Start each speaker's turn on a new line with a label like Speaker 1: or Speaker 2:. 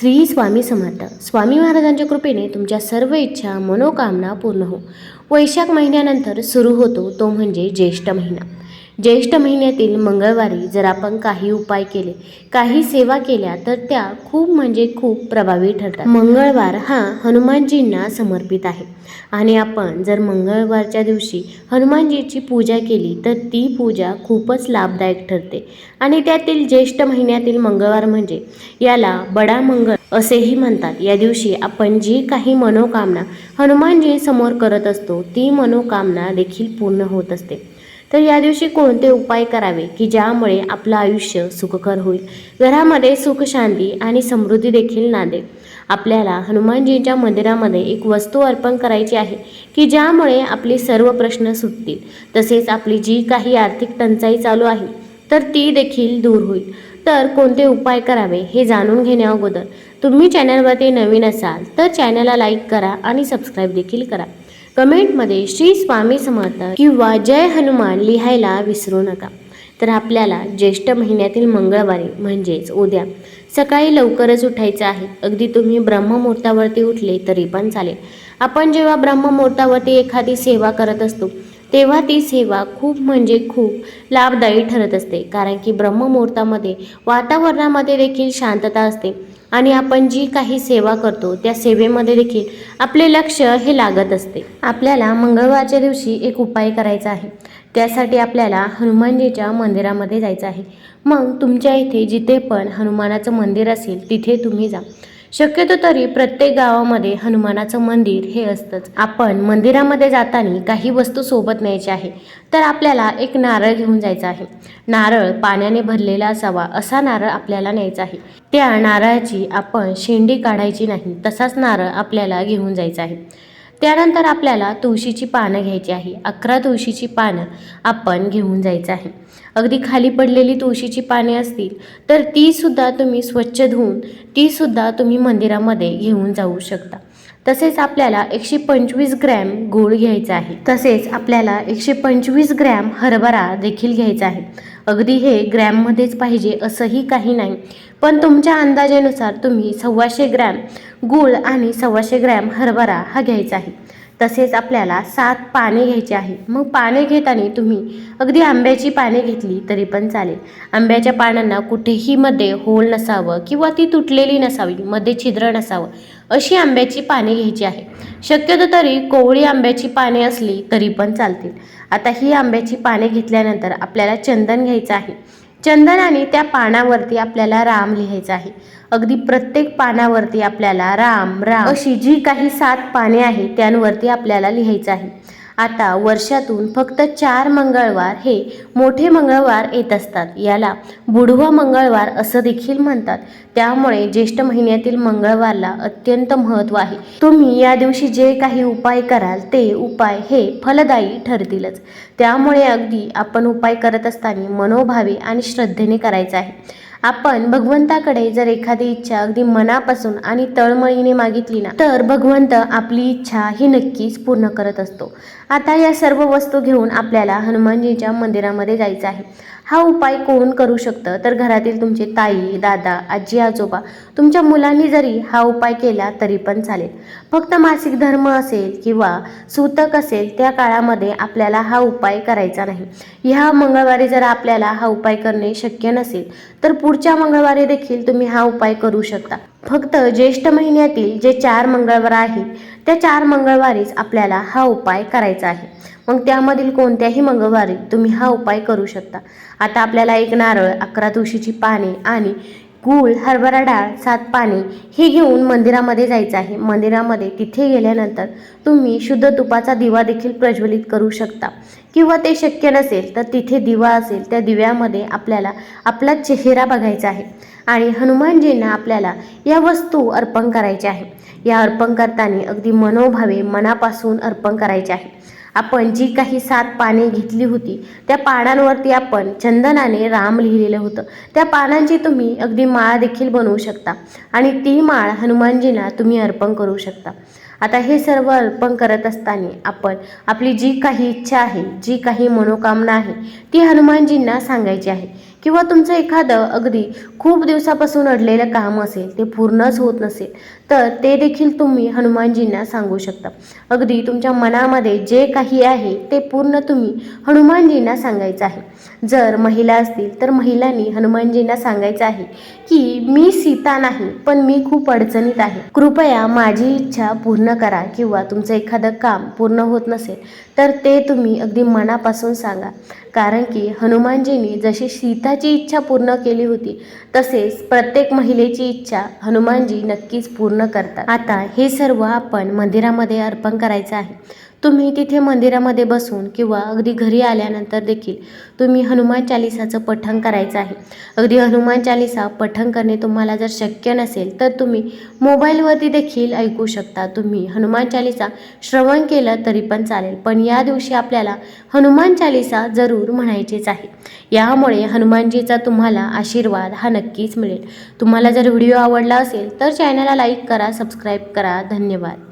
Speaker 1: श्री स्वामी समर्थ. स्वामी महाराजांच्या कृपेने तुमच्या सर्व इच्छा मनोकामना पूर्ण हो. वैशाख महिन्यानंतर सुरू होतो तो म्हणजे ज्येष्ठ महिना. ज्येष्ठ महिन्यातील मंगळवारी जर आपण काही उपाय केले काही सेवा केल्या तर त्या खूप म्हणजे खूप प्रभावी ठरतात. मंगळवार हा हनुमानजींना समर्पित आहे. आणि आपण जर मंगळवारच्या दिवशी हनुमानजीची पूजा केली तर ती पूजा खूपच लाभदायक ठरते. आणि त्यातील ज्येष्ठ महिन्यातील मंगळवार म्हणजे याला बडा मंगळ असेही म्हणतात. या दिवशी आपण जी काही मनोकामना हनुमानजी समोर करत असतो ती मनोकामना देखील पूर्ण होत असते. तर या दिवशी कोणते उपाय करावे की ज्यामुळे आपलं आयुष्य सुखकर होईल? घरामध्ये सुख शांती आणि समृद्धी देखील नांदेल आपल्याला हनुमानजींच्या मंदिरामध्ये एक वस्तू अर्पण करायची आहे की ज्यामुळे आपले सर्व प्रश्न सुटतील. तसेच आपली जी काही आर्थिक टंचाई चालू आहे तर ती देखील दूर होईल. तर कोणते उपाय करावे हे जाणून घेण्या अगोदर तुम्ही चॅनलवरती नवीन असाल तर चॅनलला लाईक करा आणि सबस्क्राईब देखील करा. कमेंटमध्ये श्री स्वामी समर्थ किंवा जय हनुमान लिहायला विसरू नका. तर आपल्याला ज्येष्ठ महिन्यातील मंगळवारी म्हणजेच उद्या सकाळी लवकरच उठायचं आहे. अगदी तुम्ही ब्रह्ममुहूर्तावरती उठले तरी पण चालेल. आपण जेव्हा ब्रह्ममुहूर्तावरती एखादी सेवा करत असतो तेव्हा ती सेवा खूप म्हणजे खूप लाभदायी ठरत असते. कारण की ब्रह्ममुहूर्तामध्ये वातावरणामध्ये देखील शांतता असते. आणि आपण जी काही सेवा करतो त्या सेवेमध्ये देखील आपले लक्ष हे लागत असते. आपल्याला मंगळवारच्या दिवशी एक उपाय करायचा आहे. त्यासाठी आपल्याला हनुमानजीच्या मंदिरामध्ये जायचं आहे. मग तुमच्या इथे जिथे पण हनुमानाचं मंदिर असेल तिथे तुम्ही जा. शक्यतो तरी प्रत्येक गावामध्ये हनुमानाचं मंदिर हे असतंच. आपण मंदिरामध्ये जाताना काही वस्तू सोबत न्यायची आहे तर आपल्याला एक नारळ घेऊन जायचा आहे. नारळ पाण्याने भरलेला असावा असा नारळ आपल्याला न्यायचा आहे. त्या नारळाची आपण शेंडी काढायची नाही तसाच नारळ आपल्याला घेऊन जायचा आहे. त्यानंतर आपल्याला तुळशीची पानं घ्यायची आहे. अकरा तुळशीची पानं आपण घेऊन जायचं आहे. अगदी खाली पडलेली तुळशीची पाने असतील तर तीसुद्धा तुम्ही स्वच्छ धुवून तीसुद्धा तुम्ही मंदिरामध्ये घेऊन जाऊ शकता. तसेच आपल्याला एकशे पंचवीस ग्रॅम गूळ घ्यायचा आहे. तसेच आपल्याला एकशे पंचवीस ग्रॅम हरभरा देखील घ्यायचा आहे. अगदी हे ग्रॅममध्येच पाहिजे असंही काही नाही. पण तुमच्या अंदाजेनुसार तुम्ही सव्वाशे ग्रॅम गूळ आणि सव्वाशे ग्रॅम हरभरा हा घ्यायचा आहे. तसेच आपल्याला सात पाने घ्यायची आहे. मग पाने घेताना तुम्ही अगदी आंब्याची पाने घेतली तरी पण चालेल. आंब्याच्या पानांना कुठेही मध्ये होल नसावं किंवा ती तुटलेली नसावी मध्ये छिद्र नसावं. अशी आंब्याची पाने घ्यायची आहे. शक्यतो तरी कोवळी आंब्याची पाने असली तरी पण चालतील. आता ही आंब्याची पाने घेतल्यानंतर आपल्याला चंदन घ्यायचं आहे. चंदन आणि त्या पानावरती आपल्याला राम लिहायचं आहे. अगदी प्रत्येक पानावरती आपल्याला राम राम अशी जी काही सात पाने आहेत त्यांवरती आपल्याला लिहायचं आहे. आता वर्षातून फक्त चार मंगळवार हे मोठे मंगळवार येत असतात. याला बुढवा मंगळवार असं देखील म्हणतात. त्यामुळे ज्येष्ठ महिन्यातील मंगळवारला अत्यंत महत्त्व आहे. तुम्ही या दिवशी जे काही उपाय कराल ते उपाय हे फलदायी ठरतीलच. त्यामुळे अगदी आपण उपाय करत असताना मनोभावे आणि श्रद्धेने करायचं आहे. आपण भगवंताकडे जर एखादी इच्छा अगदी मनापासून आणि तळमळीने मागितली ना तर भगवंत आपली इच्छा ही नक्कीच पूर्ण करत असतो. आता या सर्व वस्तू घेऊन आपल्याला हनुमानजीच्या मंदिरामध्ये जायचं आहे. हा उपाय कोण करू शकतं? तर घरातील तुमचे ताई दादा आजी आजोबा तुमच्या मुलांनी जरी हा उपाय केला तरी पण चालेल. फक्त मासिक धर्म असेल किंवा सूतक असेल त्या काळामध्ये आपल्याला हा उपाय करायचा नाही. ह्या मंगळवारी जर आपल्याला हा उपाय करणे शक्य नसेल तर पुढच्या मंगळवारी देखील तुम्ही हा उपाय करू शकता. फक्त ज्येष्ठ महिन्यातील जे चार मंगळवार आहेत त्या चार मंगळवारीच आपल्याला हा उपाय करायचा आहे. मग त्यामधील कोणत्याही मंगळवारी तुम्ही हा उपाय करू शकता. आता आपल्याला एक नारळ अकरा तुळशीची पाने आणि गूळ हरभरा डाळ सात पाणी हे घेऊन मंदिरामध्ये जायचं आहे. मंदिरामध्ये तिथे गेल्यानंतर तुम्ही शुद्ध तुपाचा दिवा देखील प्रज्वलित करू शकता. किंवा ते शक्य नसेल तर तिथे दिवा असेल त्या दिव्यामध्ये आपल्याला आपला चेहरा बघायचा आहे आणि हनुमानजींना आपल्याला या वस्तू अर्पण करायच्या आहे. या अर्पण करताना अगदी मनोभावे मनापासून अर्पण करायचे आहे. आपण जी काही सात पाने घेतली होती त्या पानांवरती आपण चंदनाने राम लिहिलेलं होतं. त्या पानांची तुम्ही अगदी माळ देखील बनवू शकता आणि ती माळ हनुमानजींना तुम्ही अर्पण करू शकता. आता हे सर्व अर्पण करत असताना आपण आपली जी काही इच्छा आहे जी काही मनोकामना आहे ती हनुमानजींना सांगायची आहे. किंवा तुमचं एखादं अगदी खूप दिवसापासून अडलेलं काम असेल ते पूर्णच होत नसेल तर ते देखील तुम्ही हनुमानजींना सांगू शकता. अगदी तुमच्या मनामध्ये जे काही आहे ते पूर्ण तुम्ही हनुमानजींना सांगायचं आहे. जर महिला असतील तर महिलांनी हनुमानजींना सांगायचं आहे की मी सीता नाही पण मी खूप अडचणीत आहे. कृपया माझी इच्छा पूर्ण करा किंवा तुमचं एखादं काम पूर्ण होत नसेल तर ते तुम्ही अगदी मनापासून सांगा. कारण की हनुमानजींनी जशी सीताची इच्छा पूर्ण केली होती तसेच प्रत्येक महिलेची इच्छा हनुमानजी नक्कीच पूर्ण करतात. आता हे सर्व आपण मंदिरामध्ये अर्पण करायचं आहे. तुम्ही तिथे मंदिरामध्ये बसून किंवा अगदी घरी आल्यानंतर देखील तुम्ही हनुमान चालिसाचं पठण करायचं आहे. अगदी हनुमान चालिसा पठण करणे तुम्हाला जर शक्य नसेल तर तुम्ही मोबाईलवरती देखील ऐकू शकता. तुम्ही हनुमान चालिसा श्रवण केलं तरी पण चालेल पण या दिवशी आपल्याला हनुमान चालिसा जरूर म्हणायचीच आहे. यामुळे हनुमानजीचा तुम्हाला आशीर्वाद हा नक्कीच मिळेल. तुम्हाला जर व्हिडिओ आवडला असेल तर चॅनलला लाईक करा सबस्क्राईब करा. धन्यवाद.